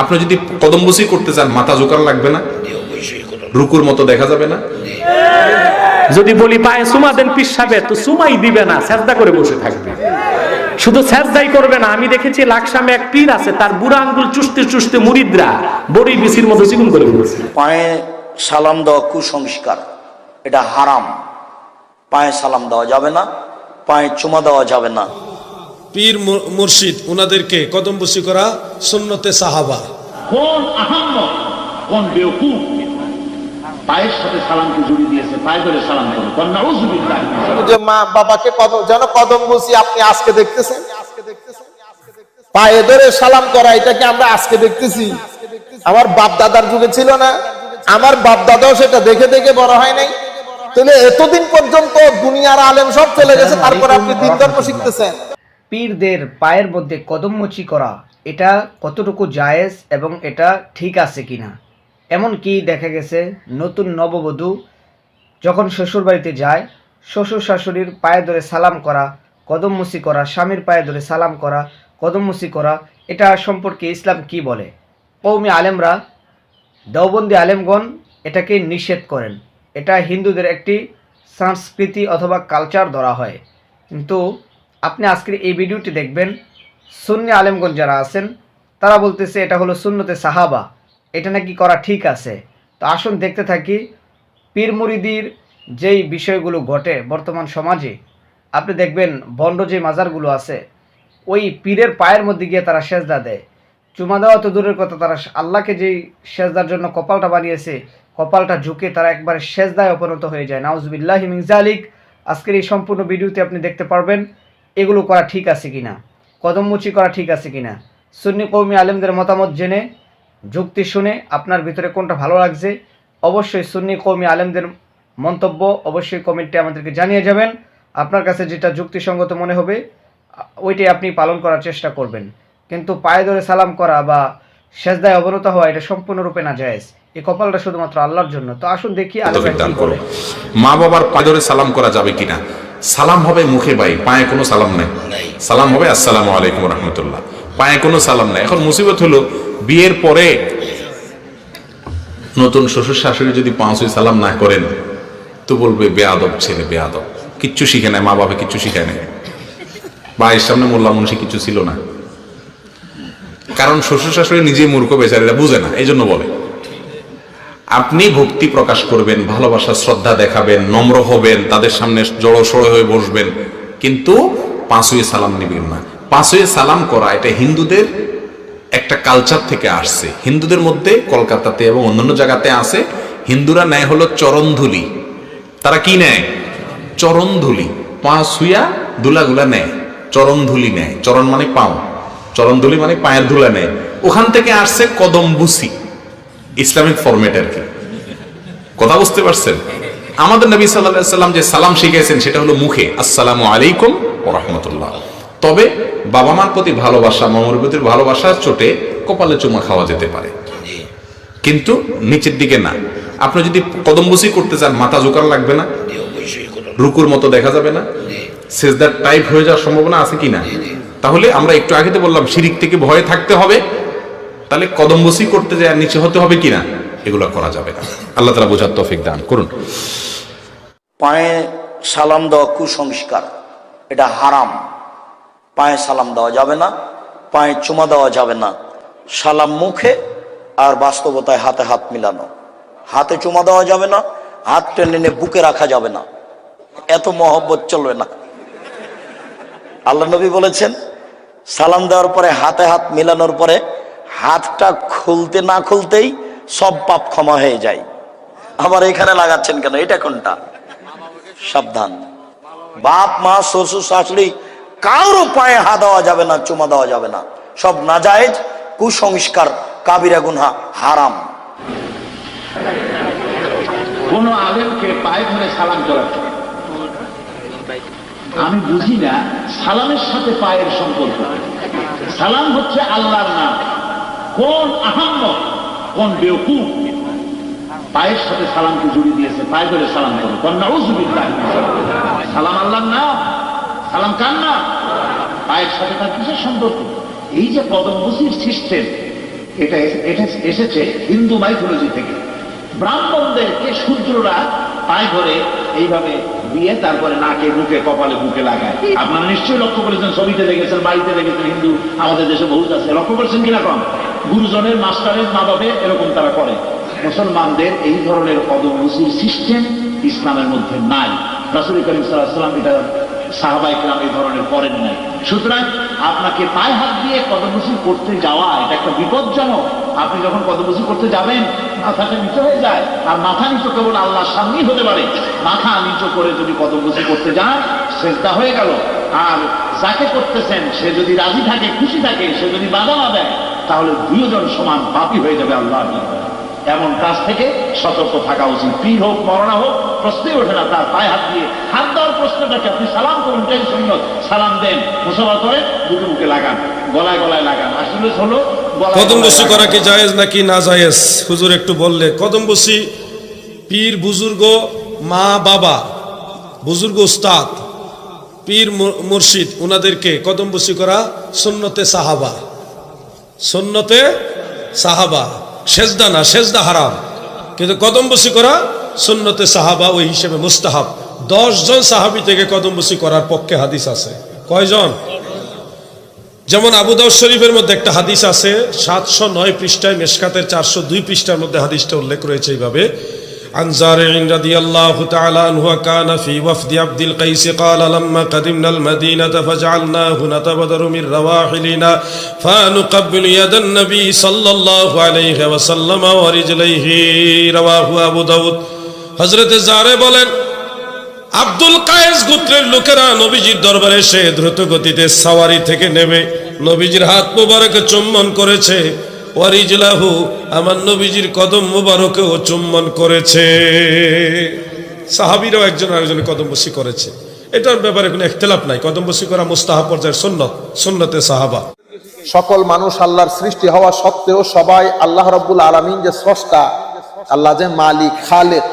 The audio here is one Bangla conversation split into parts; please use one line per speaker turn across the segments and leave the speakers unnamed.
আপনি যদি কদমবসি করতে চান মাথা জোকান লাগবে না। রুকুর মতো দেখা যাবে না।
যদি বলি পায়ে সুমা দেন পিসাবে তো সুমাই দিবে না সেজদা করে বসে থাকবে। শুধু সেজদাই করবে না আমি দেখেছি লাকসামে এক পীর আছে তার বুড়া আঙ্গুল চুষতে চুষতে মুরিদরা বড়ি বিসির মতো চিকুন করে বলছে
পায়ে সালাম দেওয়া কুসংস্কার এটা হারাম। পায়ে সালাম দেওয়া যাবে না পায়ে চুমা দেওয়া যাবে না।
পীর মুর- মুর্শিদ ওনাদেরকে কদমবসি করা সুন্নতে সাহাবা।
কোন আহাম্মক কোন বেউকুফ পায়ের সাথে সালামকে জড়িয়ে দিয়েছে পায়ে ধরে সালাম করো কন্যা উজুবিল্লাহ
যে মা বাবাকে কদম যেন কদম বুঝি আপনি আজকে দেখতেছেন। পায়ে ধরে সালাম করা এটাকে আমরা আজকে দেখতেছি। আমার বাপ দাদার যুগে ছিল না। আমার বাপ দাদাও সেটা দেখে দেখে বড় হয় নাই। তাহলে এতদিন পর্যন্ত দুনিয়ার আলেম সব চলে গেছে তারপর আপনি দিন ধর্ম শিখতেছেন।
পীরদের পায়ের মধ্যে কদমমুচি করা, এটা কতটুকু জায়েজ এবং এটা ঠিক আছে কিনা? এমন কি দেখা গেছে নতুন নববধূ যখন শ্বশুরবাড়িতে যায় শ্বশুর শাশুড়ির পায়ে ধরে সালাম করা কদমমুচি করা, স্বামীর পায়ে ধরে সালাম করা কদমমুচি করা, এটা সম্পর্কে ইসলাম কি বলে? কৌমি আলেমরা, দেওবন্দি আলেমগণ এটাকে নিষেধ করেন। এটা হিন্দুদের একটি সংস্কৃতি অথবা কালচার ধরা হয়। কিন্তু আপনি আজকের এই ভিডিওটি দেখবেন। সুন্নি আলেমগঞ্জ যারা আছেন, তারা বলতেছে এটা হলো সুন্নতে সাহাবা। এটা নাকি করা ঠিক আছে? তো আসুন দেখতে থাকি পীর মুরিদির যেই বিষয়গুলো ঘটে বর্তমান সমাজে। আপনি দেখবেন বন্ড যে মাজারগুলো আছে, ওই পীরের পায়ের মধ্যে গিয়ে তারা সেজদা দেয়। চুমা দেওয়া তো দূরের কথা, তারা আল্লাহকে যেই সেজদার জন্য কপালটা বানিয়েছে, কপালটা ঝুঁকে তারা একবারে সেজদায় অপনত হয়ে যায়। নাউজবিল্লাহ মিনজালিক আজকের এই সম্পূর্ণ ভিডিওতে আপনি দেখতে পারবেন। এগুলো করা ঠিক আছে কি কিনা? কদমমুচি করা ঠিক আছে কিনা? সুন্নি কৌমি আলেমদের মতামত জেনে যুক্তি শুনে আপনার ভিতরে কোনটা ভালো লাগছে অবশ্যই সুন্নি কৌমি আলেমদের মন্তব্য অবশ্যই কমেন্টে আমাদেরকে জানিয়ে যাবেন। আপনার কাছে যেটা যুক্তিসঙ্গত মনে হবে ওইটাই আপনি পালন করার চেষ্টা করবেন। কিন্তু পায়ে ধরে সালাম করা বা সেজদায় অবনত হওয়া এটা সম্পূর্ণরূপে না জায়েজ এই কপালটা শুধুমাত্র আল্লাহর জন্য। তো আসুন দেখি কি
মা বাবার পায়ে ধরে সালাম করা যাবে কিনা? সালাম হবে মুখে ভাই পায়ে কোনো সালাম নাই। সালাম হবে আসসালামু আলাইকুম রহমতুল্লাহ। পায়ে কোনো সালাম নাই। এখন মুসিবত হলো বিয়ের পরে নতুন শ্বশুর শাশুড়ি যদি পাঁচই সালাম না করেন তো বলবে বেয়াদব ছেলে বেয়াদব। কিচ্ছু শিখে নেয় মা বাবা কিচ্ছু শিখে নেয় ভাইয়ের সামনে মোল্লা মুন্সি কিছু ছিল না। কারণ শ্বশুর শাশুড়ি নিজেই মূর্খ বেচারিরা বুঝে না এই জন্য বলে। আপনি ভক্তি প্রকাশ করবেন, ভালোবাসা, শ্রদ্ধা দেখাবেন, নম্র হবেন, তাদের সামনে জড়সড় হয়ে বসবেন। কিন্তু পাঁচই সালাম নিবেন না। পাঁচই সালাম করা, এটা হিন্দুদের একটা কালচার থেকে আসছে। হিন্দুদের মধ্যে কলকাতাতে এবং অন্যান্য জায়গাতে আছে, হিন্দুরা নেয় হলো চরণধুলি। তারা কি নেয়? চরণধুলি। পা শুয়া দুলাগুলা নেয়, চরণধুলি নেয়। চরণ মানে পাও। চরণধুলি মানে পায়ের ধুলা নেয়। ওখান থেকে আসছে কদম বুসি ইসলামিক ফরম্যাট আর কি? কথা বুঝতে পারছেন? আমাদের নবী সাল্লাম যে সালাম শিখেছেন সেটা হলো মুখে, আসসালামু আলাইকুম রহমতুল্লাহ। তবে বাবা মার প্রতি ভালোবাসা, মামার প্রতি ভালোবাসার চোটে কপালে চুমা খাওয়া যেতে পারে। কিন্তু নিচের দিকে না। আপনি যদি কদমবুসি করতে চান, মাথা জোকান লাগবে না। রুকুর মতো দেখা যাবে না। সেজদার টাইপ হয়ে যাওয়ার সম্ভাবনা আছে কি না তাহলে আমরা একটু আগে তো বললাম, শিরিক থেকে ভয়ে থাকতে হবে। তাহলে কদমবসি করতে যায় নিচে হতে হবে কিনা? এগুলো করা যাবে না। আল্লাহ তালা বোঝার তৌফিক দান করুন।
পায়ে সালাম দেওয়া কুসংস্কার, এটা হারাম। পায়ে সালাম দেওয়া যাবে না, পায়ে চুমা দেওয়া যাবে না। সালাম মুখে আর বাস্তবতায় হাতে হাত মিলানো। হাতে চুমা দেওয়া যাবে না, হাত টেনে নিয়ে বুকে রাখা যাবে না। এত মহব্বত চলবে না। আল্লাহ নবী বলেছেন, সালাম দেওয়ার পরে হাতে হাত মিলানোর পরে হাতটা খুলতে না খুলতেই সব পাপ ক্ষমা হয়ে যায়। আবার এখানে লাগাচ্ছেন কেন? এটা কোনটা? সাবধান। বাপ, মা, শ্বশুর, শাশুড়ি, কারও পায়ে হাত দেওয়া যাবে না, চুমা দেওয়া যাবে না। সব নাজায়েজ, কুসংস্কার, কাবিরা গুনহা, হারাম।
কোন আলেমকে পায়ে ধরে সালাম করাচ্ছে আমি বুঝি না, সালামের সাথে পায়ের সম্পর্ক। সালাম হচ্ছে আল্লাহর নাম। কোন আহাম্মক, কোন বেউকুফ পায়ের সাথে সালামকে জড়িয়ে দিয়েছে, পায়ে ধরে সালাম করো কন্যা উজুবিল্লাহ সালাম আল্লাহর নাম? সালাম কার নাম? পায়ের সাথে তার কিসের সম্পর্ক? এই যে কদম সিস্টেম, এটা এটা এসেছে হিন্দু মাইথোলজি থেকে। ব্রাহ্মণদেরকে সূর্যরা পায়ে ধরে এইভাবে দিয়ে তারপরে নাকে মুখে কপালে, বুকে লাগায়। আপনারা নিশ্চয়ই লক্ষ্য করেছেন, ছবিতে দেখেছেন, বাড়িতে দেখেছেন হিন্দু আমাদের দেশে বহুত আছে। লক্ষ্য করেছেন কিনা কম? গুরুজনের মাস্টারের মা বাপে এরকম তারা করে। মুসলমানদের এই ধরনের পদমসির সিস্টেম ইসলামের মধ্যে নাই। রাসুল করিম সাল্লাম এটা সাহাবাই কালাম এই ধরনের করেন নাই। সুতরাং আপনাকে পায়ে হাত দিয়ে কদমসি করতে যাওয়া এটা একটা বিপজ্জনক। আপনি যখন কদমসি করতে যাবেন মাথাটা নিচু হয়ে যায়। আর মাথা নিচু কেবল আল্লাহর সামনেই হতে পারে। মাথা নিচু করে যদি কদমসি করতে যান সেজদা হয়ে গেল। আর যাকে করতেছেন, সে যদি রাজি থাকে, খুশি থাকে, সে যদি বাধা না দেয় তাহলে দুইজন সমান পাপি হয়ে যাবে দরবারে। এমন কাজ থেকে সতর্ক থাকা উচিত। পীর হোক, মরণা হোক, প্রশ্নই ওঠে না তার পায়ে হাত দিয়ে। হাত দেওয়ার প্রশ্নটাকে আপনি সালাম করুন সুন্নত সালাম দেন, মুসলমান করে বুকে বুকে লাগান, গলায় গলায় লাগান। আসলে হলো
কদম করা কি জায়েজ নাকি না জায়েজ? হুজুর একটু বললে কদম পীর, বুজুর্গ, মা, বাবা, বুজুর্গ, উস্তাদ, পীর মুর- মুর্শিদ ওনাদেরকে কদম করা সুন্নতে সাহাবা। সুন্নতে সাহাবা। সেজদা না, সেজদা হারাম। কিন্তু কদম বসি করা সুন্নতে সাহাবা, ওই হিসেবে মুস্তাহাব। জন সাহাবি থেকে কদম বসি করার পক্ষে হাদিস আছে। কয়জন? যেমন আবুদাউ শরীফের মধ্যে একটা হাদিস আছে, সাতশো নয় পৃষ্ঠায় মেশকাতের চারশো দুই পৃষ্ঠার মধ্যে হাদিসটা উল্লেখ রয়েছে এইভাবে। عن زارع رضي الله تعالى عنه كان في وفد عبد القيس قال لما قدمنا المدينة فجعلناه نتبدر من رواحلنا فنقبل يد النبي صلى الله عليه وسلم ورجليه رواه أبو داود হজরত জারে বলেন আব্দুল কায়েস গোত্রের লোকেরা নবীজির দরবারে এসে দ্রুত গতিতে সাওয়ারি থেকে নেমে নবীজির হাত মুবারকে চুম্বন করেছে ওয়ারিজলাহু, আমার নবীজির কদম মুবারকেও চুম্বন করেছে। সাহাবিরাও একজন আরেকজনের কদম বসি করেছে। এটার ব্যাপারে কোনো একতলাপ নাই। কদম বসি করা মুস্তাহা পর্যায়ের সুন্নত, সুন্নতে সাহাবা।
সকল মানুষ আল্লাহর সৃষ্টি হওয়া সত্ত্বেও সবাই আল্লাহ রব্বুল আলমিন যে স্রষ্টা, আল্লাহ যে মালিক, খালেক।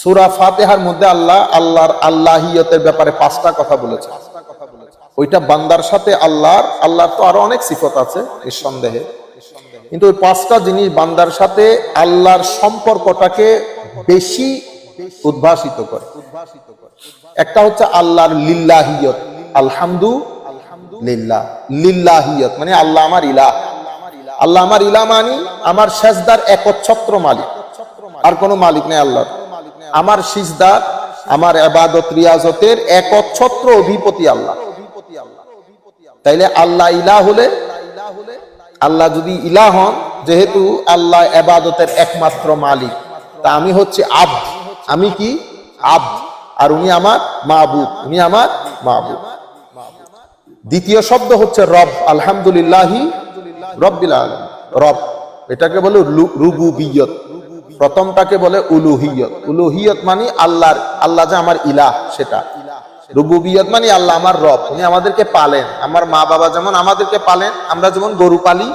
সুরা ফাতেহার মধ্যে আল্লাহ আল্লাহর আল্লাহিয়তের ব্যাপারে পাঁচটা কথা বলেছে। ওইটা বান্দার সাথে আল্লাহর আল্লাহর তো আরও অনেক সিফত আছে, নিঃসন্দেহে। কিন্তু পাঁচটা জিনিস বান্দার সাথে আল্লাহর সম্পর্কটাকে বেশি উদ্ভাসিত করে। একটা হচ্ছে আল্লাহর লিল্লাহিয়ত আলহামদু লিল্লাহ লিল্লাহিয়ত মানে আল্লাহ আমার আল্লাহ আমার ইলাহ মানি আমার একচ্ছত্র মালিক। আর কোনো মালিক নেই আমার সিজদার আমার এবাদত রিয়াজতের একচ্ছত্র অধিপতি আল্লাহ। তাইলে আল্লাহ ইলাহ হলে আল্লাহ যদি ইলাহ হন, যেহেতু আল্লাহ এবাদতের একমাত্র মালিক, তা আমি হচ্ছে আব আমি কি? আব আর উনি আমার মাহবুব উনি আমার মাহবুব দ্বিতীয় শব্দ হচ্ছে রব। আলহামদুলিল্লাহি রব, এটাকে বলে রুবুবিয়ত। প্রথমটাকে বলে উলুহিয়ত। উলুহিয়ত মানে আল্লাহর, আল্লাহ যে আমার ইলাহ, সেটা। রুবুবিয়ত মানে আল্লাহ আমার রব, উনি আমাদেরকে পালেন। আমার মা বাবা যেমন আমাদেরকে পালেন, আমরা যেমন গরু পালি,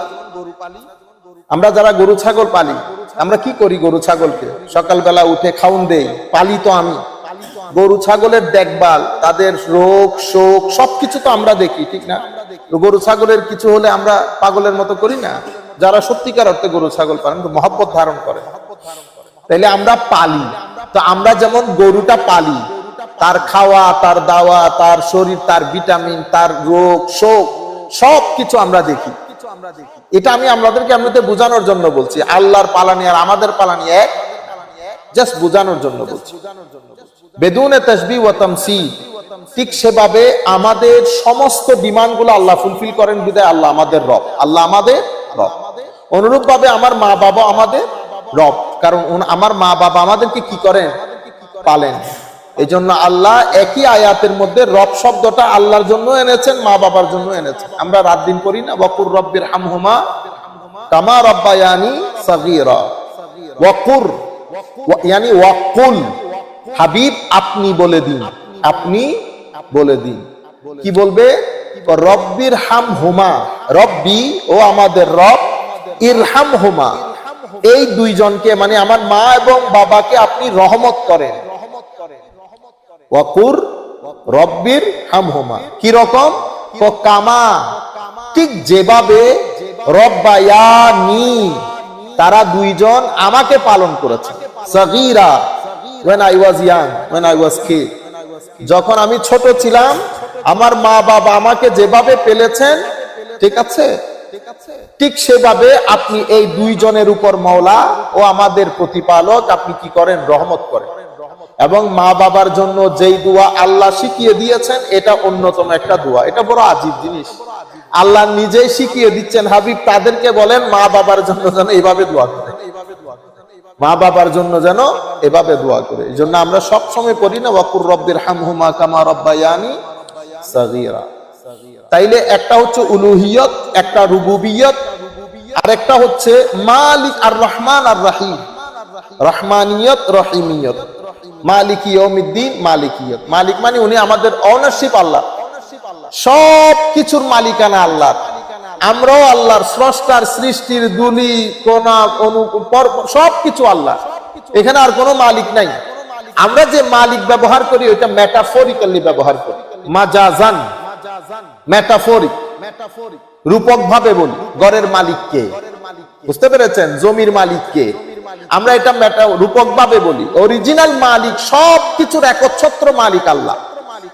আমরা যারা গরু ছাগল পালি, আমরা কি করি গরু ছাগলকে? সকালবেলা উঠে খাউন দেই, পালি তো আমি। গরু ছাগলের দেখভাল, তাদের রোগ, শোক, সবকিছু তো আমরা দেখি, ঠিক না? গরু ছাগলের কিছু হলে আমরা পাগলের মতো করি না? যারা সত্যিকার অর্থে গরু ছাগল পালন মহব্বত ধারণ করে। তাইলে আমরা পালি। তো আমরা যেমন গরুটা পালি তার খাওয়া, তার দাওয়া, তার শরীর, তার ভিটামিন, তার রোগ, শোক, সব কিছু আমরা দেখি। এটা আমি আমাদেরকে আপনাদের বোঝানোর জন্য বলছি। আল্লাহর পালানি আর আমাদের পালানি এক জাস্ট বোঝানোর জন্য বলছি। বেদুনে তসবি ও তামসি ঠিক সেভাবে আমাদের সমস্ত ডিমান্ডগুলো আল্লাহ ফুলফিল করেন, বিদায় আল্লাহ আমাদের রব। আল্লাহ আমাদের রব। অনুরূপ ভাবে আমার মা বাবা আমাদের রব। কারণ আমার মা বাবা আমাদেরকে কি করেন? পালেন। এই জন্য আল্লাহ একই আয়াতের মধ্যে রব শব্দটা আল্লাহর জন্য এনেছেন, মা বাবার জন্য এনেছেন। আমরা রাত দিন করি না বকুর রব্বির হামহুমা কামা রব্বায়ানি ওয়াকুর ইয়ানি ওয়াকুল, হাবিব আপনি বলে দিন, আপনি বলে দিন। কি বলবে? রব্বির হাম হুমা রব্বি ও আমাদের রব ইরহাম হুমা এই দুইজনকে মানে আমার মা এবং বাবাকে আপনি রহমত করেন। ওয়াকুর রব্বির হাম হুমা কি রকম? তো কামা। ঠিক যেভাবে রব্বায়ানি তারা দুইজন আমাকে পালন করেছে। সগীরা, when I was young, when I was kid যখন আমি ছোট ছিলাম, আমার মা বাবা আমাকে যেভাবে পেলেছেন, ঠিক আছে? ঠিক সেভাবে আপনি এই দুইজনের উপর মওলা ও আমাদের প্রতিপালক, আপনি কি করেন? রহমত করেন। এবং মা বাবার জন্য যেই দোয়া আল্লাহ শিখিয়ে দিয়েছেন, এটা অন্যতম একটা দোয়া। এটা বড় আজীব জিনিস। আল্লাহ নিজেই শিখিয়ে দিচ্ছেন, হাবিব, তাদেরকে বলেন, মা বাবার জন্য যেন এইভাবে দোয়া করে। মা বাবার জন্য যেন এভাবে দোয়া করে। এই জন্য আমরা সব সময় পড়ি না, ওয়াকুর রব্বির হামহুমা কামা সাগীরা। তাইলে একটা হচ্ছে উলুহিয়ত, একটা রুবুবিয়ত আর একটা হচ্ছে মালিক আর রহমান আর রাহিম। রহমানিয়ত, রহিমিয়ত। মালিক ইয়মিদ্দিন মালিক মানে উনি আমাদের অনারশিপ আল্লাহ। সব কিছুর মালিকানা আল্লাহ। আমরাও আল্লাহর স্রষ্টার সৃষ্টির দুলি কোনা অনু সব কিছু আল্লাহ। এখানে আর কোনো মালিক নাই। আমরা যে মালিক ব্যবহার করি, ওইটা মেটাফোরিক্যালি ব্যবহার করি। মাজাজান। মেটাফোরিক রূপক ভাবে বলি গড়ের মালিককে। বুঝতে পেরেছেন? জমির মালিককে। আমরা এটা রূপক ভাবে বলি। অরিজিনাল মালিক, সব কিছুর একচ্ছত্র মালিক আল্লাহ।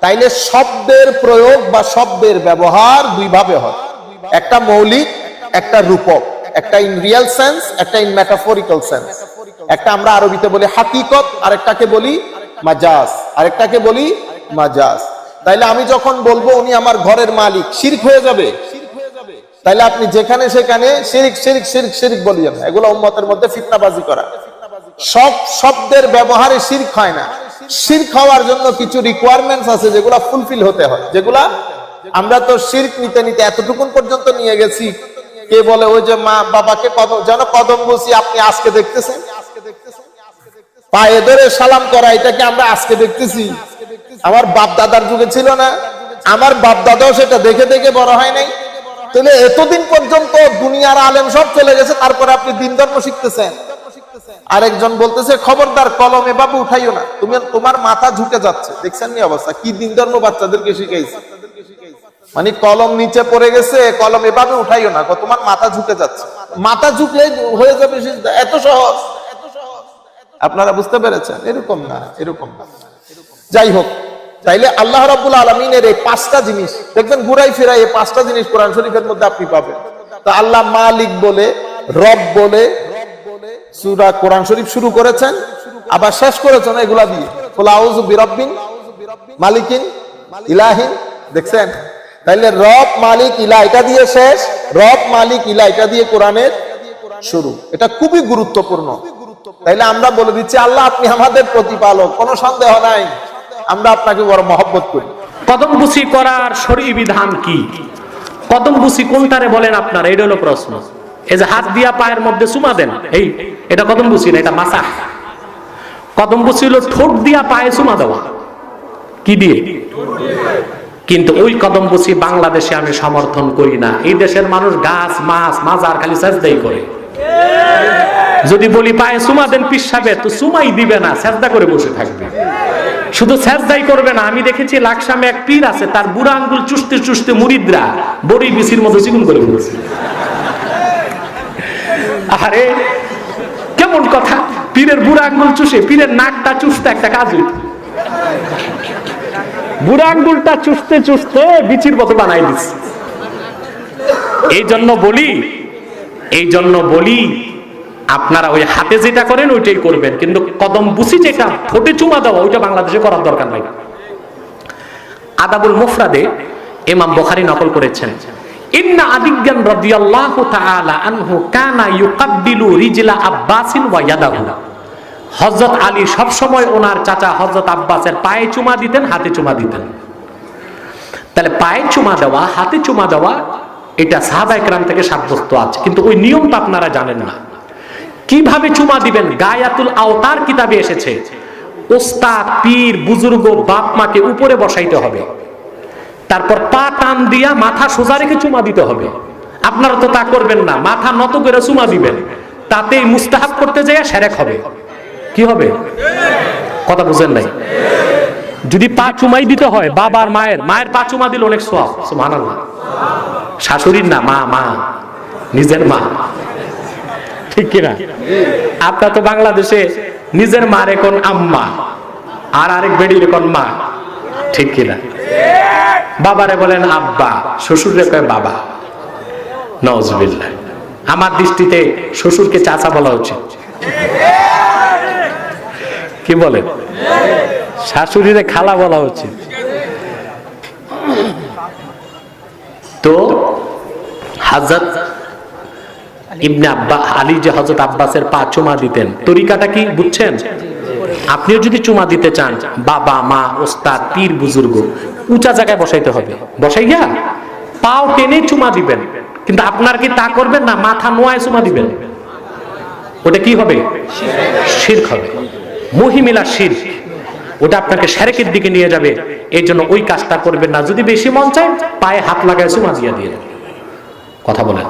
তাইলে শব্দের প্রয়োগ বা শব্দের ব্যবহার দুই ভাবে হয়। একটা মৌলিক, একটা রূপক। একটা ইন রিয়েল সেন্স একটা ইন মেটাফোরিক্যাল সেন্স একটা আমরা আরবিতে বলি হাকিকত, আরেকটাকে বলি মাজাজ। আরেকটাকে বলি মাজাজ। তাইলে আমি যখন বলব উনি আমার ঘরের মালিক, শিরক হয়ে যাবে। তাইলে আপনি যেখানে সেখানে শিরিক শিরিক শিরিক শিরিক বলিয়েন এগুলো উম্মতের মধ্যে ফিতনাবাজি করা। সব শব্দের ব্যবহারে শিরক হয় না। শিরক হওয়ার জন্য কিছু রিকোয়ারমেন্টস আছে যেগুলা ফুলফিল হতে হয়। যেগুলা আমরা তো শিরক নিতে নিতে এতটুকুন পর্যন্ত নিয়ে গেছি। কে বলে, ওই যে মা, বাবাকে কদম, যেন কদম বসি আপনি আজকে দেখতেছেন? পায়ে ধরে সালাম করা, এটাকে আমরা আজকে দেখতেছি। আমার বাপ দাদার যুগে ছিল না। আমার বাপ দাদাও সেটা দেখে দেখে বড় হয় নাই। তাহলে এতদিন পর্যন্ত দুনিয়ার আলেম সব চলে গেছে, তারপরে আপনি দিন ধর্ম শিখতেছেন। আরেকজন বলতেছে, খবরদার, কলমে বাবু উঠাইও না। তুমি, তোমার মাথা ঝুঁকে যাচ্ছে। দেখছেন নি অবস্থা? কি দিন ধর্ম বাচ্চাদেরকে শিখাইছে? মানে কলম নিচে পড়ে গেছে, কলম এভাবে উঠাইও না। তোমার মাথা ঝুঁকে যাচ্ছে। মাথা ঝুঁকলে হয়ে যাবে। এত সহজ। আপনারা বুঝতে পেরেছেন? এরকম না এরকম না। যাই হোক তাইলে আল্লাহ রাব্বুল আলমিনের এই পাঁচটা জিনিস, দেখবেন ঘুরাই ফিরাই এই পাঁচটা জিনিস কোরআন শরীফের মধ্যে আপনি পাবেন। তো আল্লাহ মালিক বলে, রব বলে, সুরা কোরআন শরীফ শুরু করেছেন, আবার শেষ করেছেন এগুলা দিয়ে। বিরব্বিন মালিকিন ইলাহিন, দেখছেন? তাইলে রব মালিক ইলা, এটা দিয়ে শেষ, রব মালিক ইলা, এটা দিয়ে কোরআনের শুরু। এটা খুবই গুরুত্বপূর্ণ। তাইলে আমরা বলে দিচ্ছি, আল্লাহ আপনি আমাদের প্রতিপালক, কোনো সন্দেহ নাই। আমরা আপনাকে বড় মহব্বত করি।
কদম বুসি করার শরীর বিধান কি? কদম বুসি কোনটারে বলেন আপনারা? এটা হলো প্রশ্ন। এই যে হাত দিয়া পায়ের মধ্যে চুমা দেন। এই, এটা কদম বুসি না, এটা মাসা। কদম বুসি হলো ঠোঁট দিয়া পায়ে চুমা দেওয়া। কি দিয়ে? কিন্তু ওই কদম বুসি বাংলাদেশে আমি সমর্থন করি না। এই দেশের মানুষ গাছ, মাছ, মাজার খালি সাজদাই করে। যদি বলি পায়ে চুমা দেন পিসাবে তো চুমাই দিবে না, সেজদা করে বসে থাকবে। শুধু সেজদাই করবে না, আমি দেখেছি লাকসামে এক পীর আছে, তার বুড়া আঙ্গুল চুষতে চুষতে মুরিদরা বড়ি বিসির মতো চিকুন করে ফেলছে। আরে, কেমন কথা? পীরের বুড়া আঙ্গুল চুষে, পীরের নাকটা চুষতে একটা কাজ। বুড়া আঙ্গুলটা চুষতে চুষতে বিচির মতো বানাই দিচ্ছে। এই জন্য বলি, এই জন্য বলি আপনারা ওই হাতে যেটা করেন, ওইটাই করবেন। কিন্তু কদম বুসি যেটা, ঠোঁটে চুমা দেওয়া, ওইটা বাংলাদেশে করার দরকার নাই। আদাবুল মুফরাদে ইমাম বুখারী নকল করেছেন। ইন্না আদিজ্ঞান রাদিয়াল্লাহু তাআলা আনহু কানা ইউকাব্বিলু রিজলা আব্বাসিন ওয়া ইয়াদাহু। হযরত আলী সব সময় ওনার চাচা হযরত আব্বাসের পায়ে চুমা দিতেন, হাতে চুমা দিতেন। তাহলে পায়ে চুমা দেওয়া, হাতে চুমা দেওয়া, এটা সাহাবা একরাম থেকে সাব্যস্ত আছে। কিন্তু ওই নিয়মটা আপনারা জানেন না। কীভাবে চুমা দিবেন? গায়াতুল আওতার কিতাবে এসেছে। ওস্তাদ, পীর, বুজুর্গ, বাপ মাকে উপরে বসাইতে হবে। তারপর পা টান দিয়া মাথা সোজা রেখে চুমা দিতে হবে। আপনারা তো তা করবেন না, মাথা নত করে চুমা দিবেন। তাতেই মুস্তাহাব করতে যাইয়া সেরেক হবে। কি হবে? কথা বুঝেন নাই? যদি পা চুমাই দিতে হয়, বাবার, মায়ের মায়ের পা চুমা দিলে অনেক সব সুবহানাল্লাহ। শাশুড়ির না, মা মা, নিজের মা। ঠিক কিনা? আপনার তো বাংলাদেশে নিজের মার এখন আম্মা, আর আরেক বেডির এখন মা, ঠিক কিনা? বাবারে বলেন আব্বা শ্বশুরে কয় বাবা। নজবিল্লা আমার দৃষ্টিতে শ্বশুরকে চাচা বলা উচিত। কি বলেন? শাশুড়িরে খালা বলা উচিত। তো হাজরত ইবনে আব্বা আলী যে হজরত আব্বাসের পা চুমা দিতেন। তরিকাটা কি বুঝছেন? আপনিও যদি চুমা দিতে চান বাবা মা ওস্তাদ পীর বুজুর্গ উঁচা জায়গায় বসাইতে হবে। বসাইয়া পাও টেনে চুমা দিবেন। কিন্তু আপনার কি তা করবেন না? মাথা নোয়ায় চুমা দিবেন। ওটা কি হবে? শির্ক হবে। মহিমিলা শির্ক ওটা আপনাকে সেরেকের দিকে নিয়ে যাবে। এই জন্য ওই কাজটা করবেন না। যদি বেশি মন চায় পায়ে হাত লাগায় চুমা দিয়ে দিয়ে দেবেন। কথা বলেন।